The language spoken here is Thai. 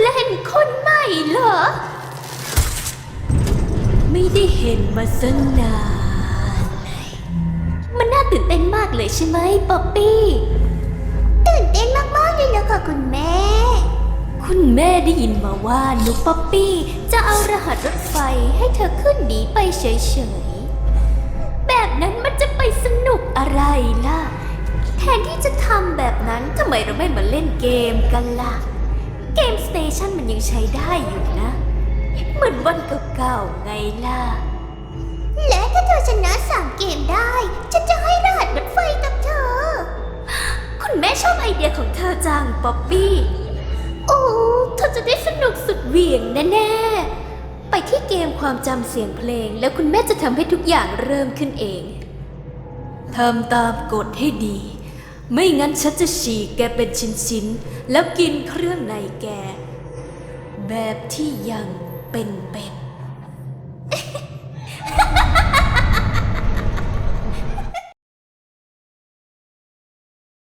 เล่นคนใหม่เหรอ ไม่ได้เห็นมาสักนานเลยมันน่าตื่นเต้นมากเลยใช่ไหมป๊อปปี้ ตื่นเต้นมากๆเลยล่ะค่ะคุณแม่ คุณแม่ได้ยินมาว่านุกป๊อปปี้ จะเอารหัสรถไฟให้เธอขึ้นหนีไปเฉยๆ แบบนั้นมันจะไปสนุกอะไรล่ะ แทนที่จะทำแบบนั้นทำไมเราไม่มาเล่นเกมกันล่ะ เกมสเตชันมันยังใช้ได้อยู่นะ เหมือนวันเก่าๆไงล่ะ และถ้าเธอชนะสามเกมได้ ฉันจะให้รหัสรถไฟกับเธอ คุณแม่ชอบไอเดียของเธอจังป๊อปปี้ โอ้เธอจะได้สนุกสุดเหวี่ยงแน่ๆ ไปที่เกมความจำเสียงเพลง แล้วคุณแม่จะทำให้ทุกอย่างเริ่มขึ้นเองทำตามกฎให้ดี ไม่งั้นฉันจะฉีกแกเป็นชิ้นๆ แล้วกินเครื่องในแก แบบที่ยังเป็นเป็น